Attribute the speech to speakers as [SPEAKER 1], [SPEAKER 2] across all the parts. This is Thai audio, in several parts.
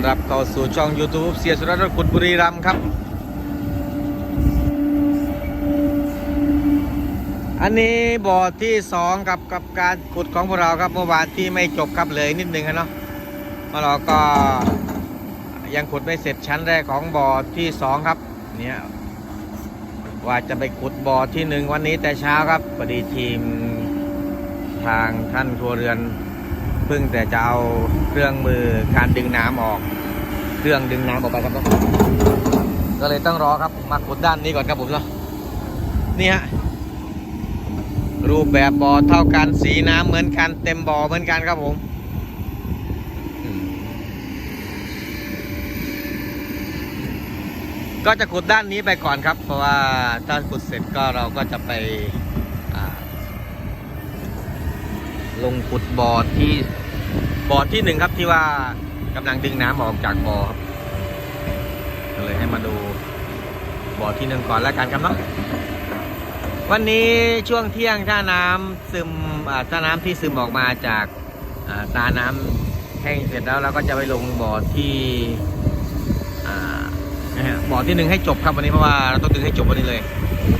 [SPEAKER 1] อนรับเข้าสู่ช่อง YouTube เสียสุรรถขุดบุรีรัมครับ อันนี้บ่อที่สองกับกับการขุดของพวกเราครับเมื่อวานที่ไม่จบครับเลยนิดนึงครับเนาะเพราะเราก็ยังขุดไม่เสร็จชั้นแรกของบ่อที่สองครับเนี่ยว่าจะไปขุดบ่อที่หนึ่งวันนี้แต่เช้าครับพอดีทีมทางท่านครัวเรือน พิ่งแต่จะเอาเครื่องมือการดึงน้ำออก เครื่องดึงน้ำออกไปครับก็เลยต้องรอครับมาขุดด้านนี้ก่อนครับผมเนาะนี่ฮะรูปแบบบ่อเท่ากันสีน้ำเหมือนกันเต็มบ่อเหมือนกันครับผมก็จะขุดด้านนี้ไปก่อนครับ เพราะว่าถ้าขุดเสร็จก็เราก็จะไปอ่า ลงขุดบ่อที่บ่อที่หนึ่งครับที่ว่ากำลังดึงน้ำออกจากบ่อครับก็เลยให้มาดูบ่อที่หนึ่งก่อนแล้วกันครับเนาะวันนี้ช่วงเที่ยงถ้าน้ำซึมอ่าถ้าน้ำที่ซึมออกมาจากอ่าตาน้ำแห้งเสร็จแล้วเราก็จะไปลงบ่อที่อ่าบ่อที่หนึ่งให้จบครับวันนี้เพราะว่าเราต้องดึงให้จบวันนี้เลย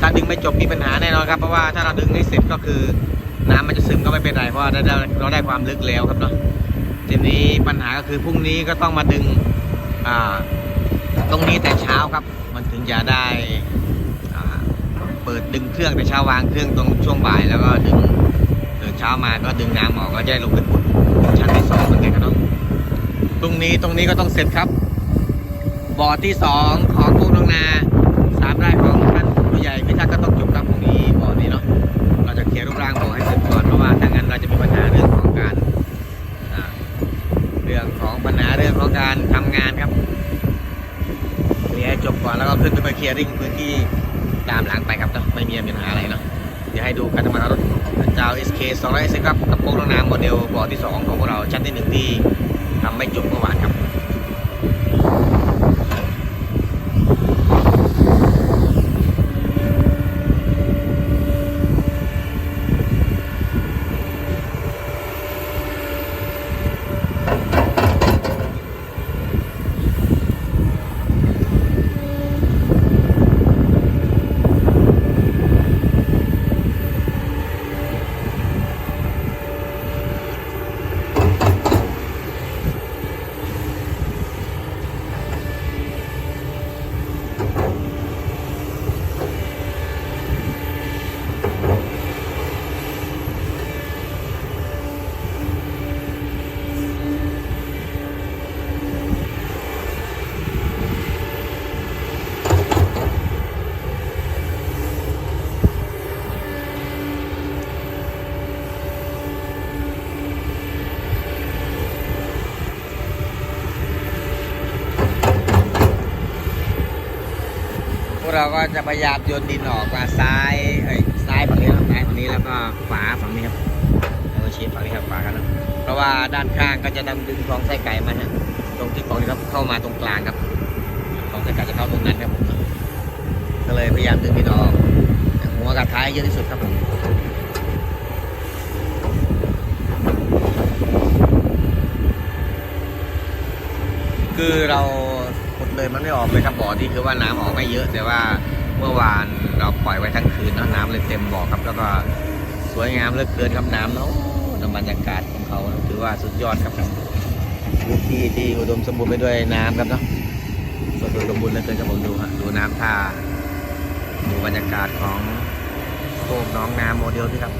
[SPEAKER 1] ถ้าดึงไม่จบมีปัญหาแน่นอนครับเพราะว่าถ้าเราดึงให้เสร็จก็คือ น้ำมันจะซึมก็ไม่เป็นไรเพราะว่าได้เราได้ความลึกแล้วครับเนาะทีนี้ปัญหาก็คือพรุ่งนี้ก็ต้องมาดึงอ่าตรงนี้แต่เช้าครับ มันถึงจะได้อ่าเปิดดึงเครื่องแต่เช้าวางเครื่องตรงช่วงบ่ายแล้วก็ดึงเช้ามาก็ดึงน้ำออกก็จะได้ลงไปขุดชั้นที่สองเหมือนกันครับเนาะตรงนี้ตรงนี้ก็ต้องเสร็จครับบ่อที่สองของกุ้งนองนาสามไร่ของท่านผู้ใหญ่พิทักษ์ก็ต้องจบครับพรุ่งนี้บ่อนี้เนาะ จะเคลียร์รูปร่างบ่อให้เสร็จก่อนเพราะว่าถ้างั้นเราจะมีปัญหาเรื่องของการเรื่องของปัญหาเรื่องของการทำงานครับเคลียร์จบก่อนแล้วก็ขึ้นไปเคลียร์ริ่งพื้นที่ตามหลังไปครับนะไม่มีปัญหาอะไรเนาะเดี๋ยวให้ดูการทำงานรถเจ้า SK 200ครับกับโป๊กน้ำน้ำโมเดลบ่อที่ 2 ของพวกเราชั้นที่หนึ่งที่ทำไม่จบเมื่อวานครับ พวก เราก็จะพยายามโยนดินออกมาซ้ายเอ้ยซ้ายฝั่งนี้ครับซ้ายฝั่งนี้แล้วก็ขวาฝั่งนี้ครับแล้วก็ชี้ฝั่งนี้ครับขวากันนะเพราะว่าด้านข้างก็จะนำดึงคลองไส้ไก่มาฮะตรงที่คลองนี้ครับเข้ามาตรงกลางครับคลองไส้ไก่จะเข้าตรงนั้นครับผมก็เลยพยายามดึงดินออกหัวกับท้ายเยอะที่สุดครับผมคือเรา เลยมันไม่ออกเลยครับบ่อที่คือว่าน้ำออกไม่เยอะ แต่ว่าเมื่อวานเราปล่อยไว้ทั้งคืนเนอะน้ำเลยเต็มบ่อครับ แล้วก็สวยงามเหลือเกินครับน้ำเนาะน้ำบรรยากาศของเขาถือว่าสุดยอดครับพื้นที่ที่อุดมสมบูรณ์ไปด้วยน้ำครับเนาะสมบูรณ์สมบูรณ์เหลือเกินครับผมดูฮะดูน้ำท่าดูบรรยากาศของโคกน้องน้ำโมเดลที่ครับ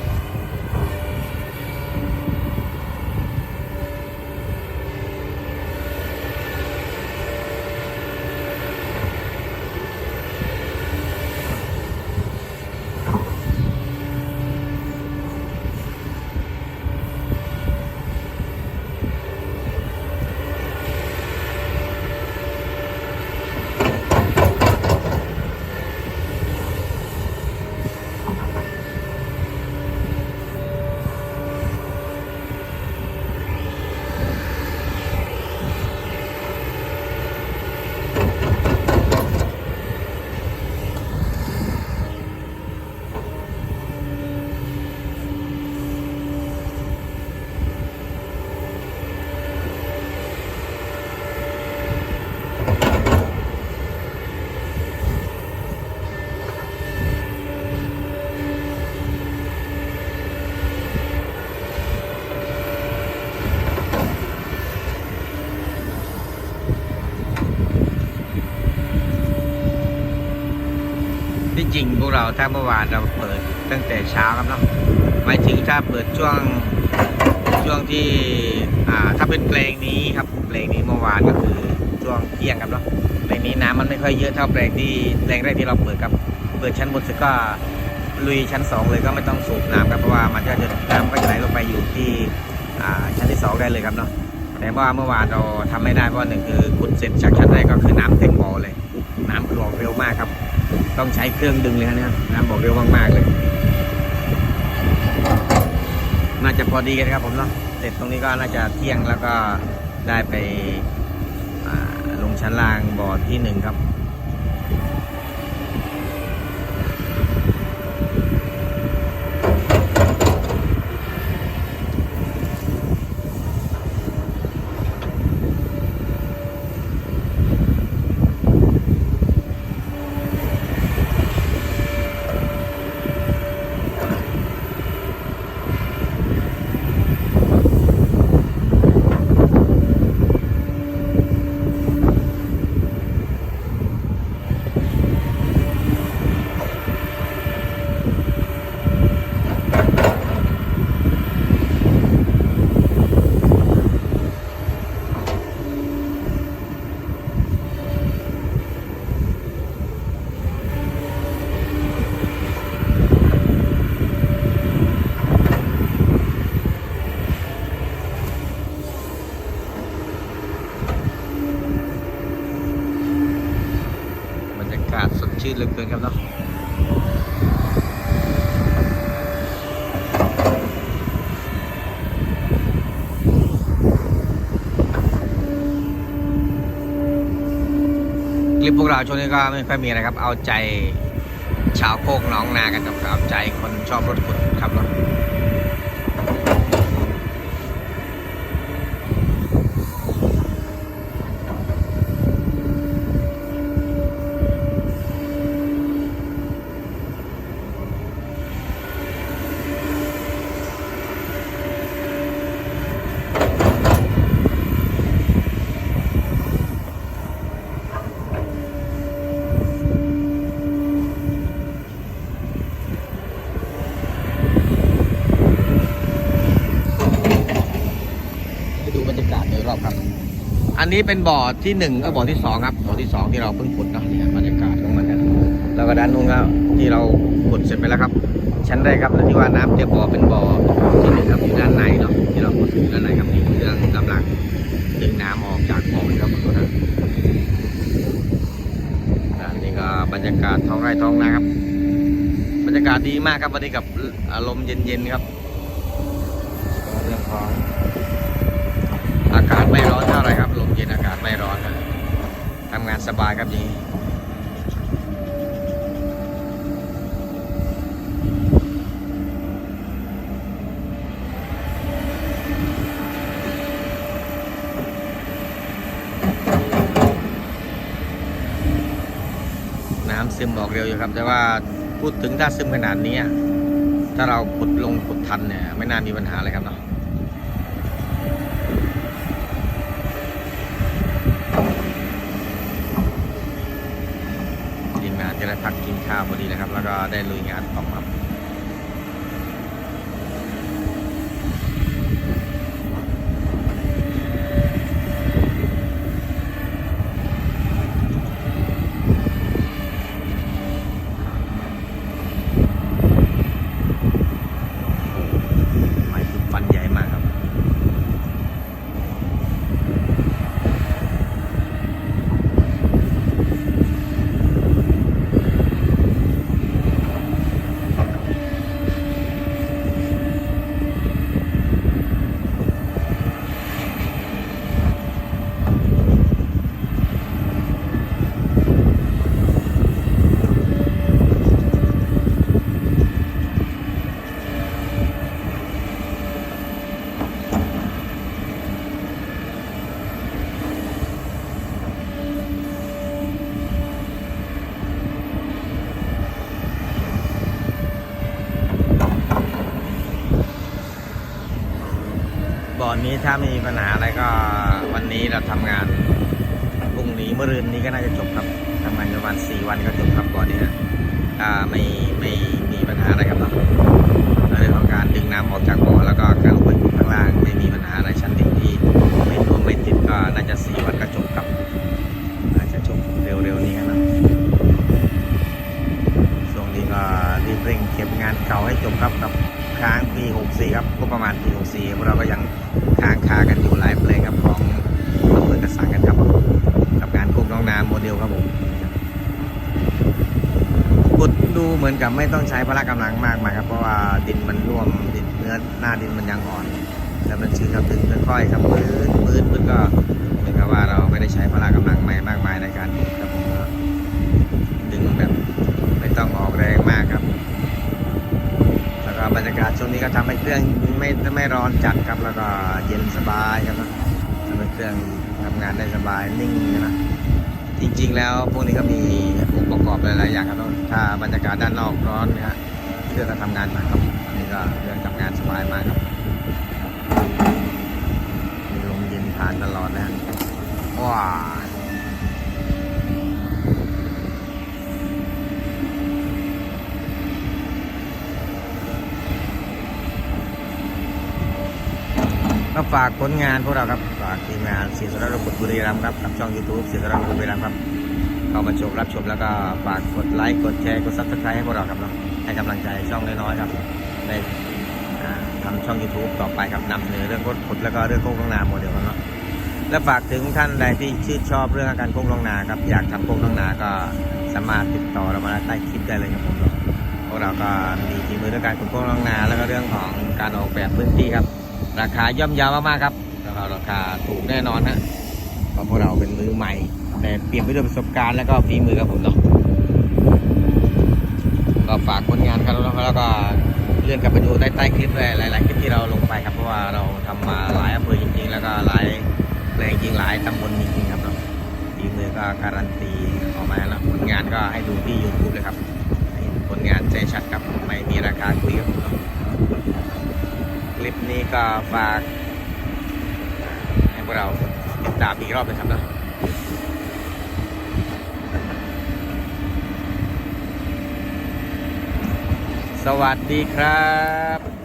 [SPEAKER 1] ค ริงพวกเราถ้าเมื่อวานเราเปิดตั้งแต่เช้าครับเนาะหมายถึงถ้าเปิดช่วงช่วงที่อ่าถ้าเป็นเพลงนี้ครับเพลงนี้เมื่อวานก็คือช่วงเที่ยงครับเนาะเพลงนี้น้ำมันไม่ค่อยเยอะเท่าเพลงที่เพลงแรกที่เราเปิดครับ เปิดชั้นบนสร็จก็ลุยชั้นสองเลยก็ไม่ต้องสูบน้ำครับเพราะว่ามันก็จะน้ำก็จะไหลลงไปอยู่ที่อ่าชั้นที่สองได้เลยครับเนาะแต่ว่าเมื่อวานเราทำไม่ได้เพราะหนึ่งคือขุดเสร็จจากชั้นแรกก็คือน้ำเต็มบ่อเลย น้ำคือออเร็วมากครับ ต้องใช้เครื่องดึงเลยครับเนี่ยน้ำบอกเร็วมากๆเลย น่าจะพอดีกันครับผมเนาะเสร็จตรงนี้ก็น่าจะเที่ยงแล้วก็ได้ไปลงชั้นล่างบ่อที่หนึ่งครับ บรรยากาศสดชื่นเหลือเกินครับเนาะ ค ลิปพวกเราช่วงนี้ก็ไม่ค่อยมีอะไรครับ เอาใจชาวโคกน้องนากันครับเอาใจคนชอบรถขุดขับรถ ไปดูบรรยากาศ โดยรอบครับ อันนี้เป็นบ่อที่หนึ่งก็บ่อที่สองครับบ่อที่สองที่เราเพิ่งขุดเนาะเนี่ยบรรยากาศของมันนะแล้วก็ด้านนู้นก็ที่เราขุดเสร็จไปแล้วครับ ชั้นแรกครับที่ว่าน้ำเต็มบ่อเป็นบ่อที่หนึ่งครับอยู่ด้านในเนาะที่เราขุดอยู่ด้านในครับนี่เครื่องกำลังดึงน้ำออกจากบ่อครับขอโทษนะอ่านี่ก็บรรยากาศท้องไร่ท้องนาครับบรรยากาศดีมากครับวันนี้กับอารมณ์เย็นๆครับเรื่องของ อากาศไม่ร้อนเท่าไรครับลมเย็นอากาศไม่ร้อนครับทำงานสบายครับอย่างนี้น้ำซึมออกเร็วอยู่ครับ แต่ว่าพูดถึงถ้าซึมขนาดนี้ ถ้าเราขุดลงขุดทันเนี่ย ไม่น่ามีปัญหาเลยครับเนาะ ทีมงานจะ ได้พักกินข้าวพอดีนะครับ แล้วก็ได้ลุยงานต่อครับ นนี้ถ้าไม่มีปัญหาอะไรก็วันนี้เราทำงานพรุ่งนี้เมื่อรืนนี้ก็น่าจะจบครับทำงานประมาณสี่วันก็จบครับก่อนนี้ฮะถ้าไม่ไม่มีปัญหาอะไรครับเนาะเรื่องของการดึงน้ำออกจากบ่อแล้วก็การลงไปขุดข้างล่างไม่มีปัญหาอะไรชั้นดินที่ไม่ท่วมไม่ติดก็น่าจะสี่วันก็จบครับน่าจะจบเร็วๆนี้ครับเนาะช่วงนี้ก็รีบเร่งเก็บงานเก่าให้จบครับกับค้างปี 64 ครับก็ประมาณปี 64พวกเราก็ยังค้างคากันอยู่หลายเพลงครับของอำเภอกระสังกันครับ กับการคุกน้องนาโมเดลครับผมขุดดูเหมือนกับไม่ ต้องใช้พละกำลังมากมายครับ เพราะว่าดินมันร่วมดินเนื้อหน้าดินมันยังอ่อน แล้วมันชื้นครับถึงค่อยๆครับปื้นปื้นปื้นก็เหมือนกับว่าเราไม่ได้ใช้พละกำลังใหม่มากมายในการครับผมดึงแบบไม่ต้องออกแรงมากครับแล้วก็บรรยากาศช่วงนี้ก็ทำให้เครื่องไม่ไม่ร้อนจัดครับแล้วก็เย็นสบายครับทำให้เครื่องทำงานได้สบายนิ่งนะจริง ๆ แล้วพวกนี้ก็มี ถ้าบรรยากาศด้านนอกร้อนนะฮะเครื่องก็ทำงานหนักครับอันนี้ก็เครื่องทำงานสบายมากครับมีลมเย็นผ่านตลอดนะฮะว้าก็ฝากผลงานพวกเราครับ ฝากทีมงานศรีสระบุตรบุรีรัมย์ครับกับช่อง YouTube ศรีสระบุตรบุรีรัมย์ครับ เข้ามาชมรับชมแล้วก็ฝากกดไลค์กดแชร์กดซับสไครต์ให้พวกเราครับเนาะให้กำลังใจช่องน้อยๆครับในอ่าทำช่อง YouTube ต่อไปครับนำเสนอเรื่องรถขุดแล้วก็เรื่องโค้งลงนาโมเดลครับเนาะและฝากถึงท่านใดที่ชื่นชอบเรื่องการโค้งลงนาครับอยากทำโค้งลงนาก็สามารถติดต่อเรามาใต้คลิปได้เลยครับผมเนาะพวกเราก็มีทีมมือเรื่องการขุดโค้งลงนา แล้วก็เรื่องของการออกแบบพื้นที่ครับ ราคาย่อมเยาวมากๆครับแล้วก็ราคาถูกแน่นอนฮะเพราะพวกเราเป็นมือใหม่ แต่เปลี่ยนไปด้วยประสบการณ์แล้วก็ฝีมือครับผมเนาะก็ฝากผลงานครับแล้วแล้วก็เลื่อนกลับไปดูใต้คลิปเลยหลาย ๆ คลิปที่เราลงไปครับเพราะว่าเราทำมาหลายอำเภอจริง ๆ แล้วก็หลายแปลงจริงหลายตำบลจริงๆครับเนาะฝีมือก็การันตีออกมาแล้วผลงานก็ให้ดูที่ YouTube เลยครับผลงานใจชัดครับไม่มีราคาคุยครับผมเนาะคลิปนี้ก็ฝากให้พวกเราติดตามอีกรอบนะครับเนอะ สวัสดีครับ